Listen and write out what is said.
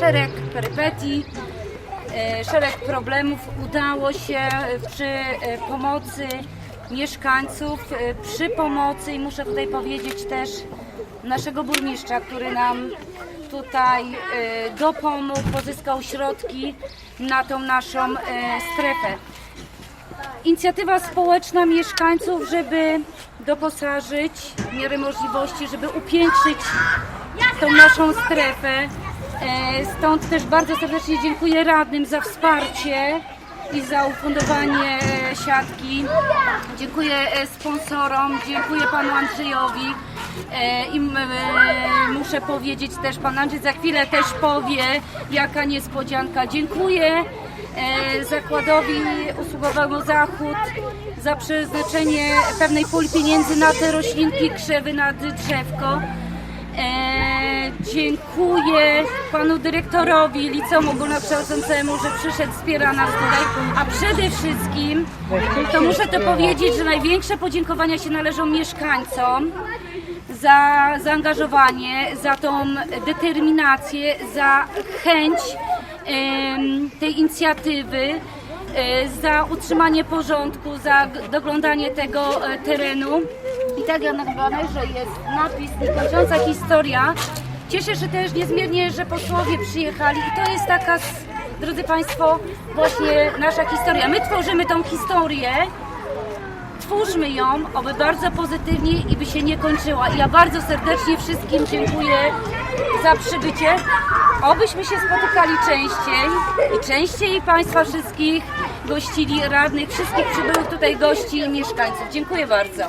szereg perypetii, e, szereg problemów udało się przy e, pomocy mieszkańców, e, przy pomocy i muszę tutaj powiedzieć też naszego burmistrza, który nam tutaj dopomógł, pozyskał środki na tą naszą strefę. Inicjatywa społeczna mieszkańców, żeby doposażyć w miarę możliwości, żeby upiększyć tą naszą strefę. E, Stąd też bardzo serdecznie dziękuję radnym za wsparcie i za ufundowanie siatki. Dziękuję e, sponsorom, dziękuję panu Andrzejowi. E, I muszę powiedzieć też, pan Andrzej za chwilę też powie, jaka niespodzianka. Dziękuję zakładowi usługowemu Zachód za przeznaczenie pewnej puli pieniędzy na te roślinki, krzewy nad drzewko. Dziękuję panu dyrektorowi liceum ogólnokształcącemu, że przyszedł, wspiera nas tutaj, a przede wszystkim to muszę to powiedzieć, że największe podziękowania się należą mieszkańcom za zaangażowanie, za tą determinację, za chęć tej inicjatywy, e, za utrzymanie porządku, za doglądanie tego e, terenu. I tak jak na banerze jest napis niekończąca historia. Cieszę się też niezmiernie, że posłowie przyjechali i to jest taka, drodzy Państwo, właśnie nasza historia. My tworzymy tą historię, twórzmy ją, oby bardzo pozytywnie i by się nie kończyła. I ja bardzo serdecznie wszystkim dziękuję za przybycie. Obyśmy się spotykali częściej i częściej Państwa wszystkich gościli, radnych, wszystkich przybyłych tutaj gości i mieszkańców. Dziękuję bardzo.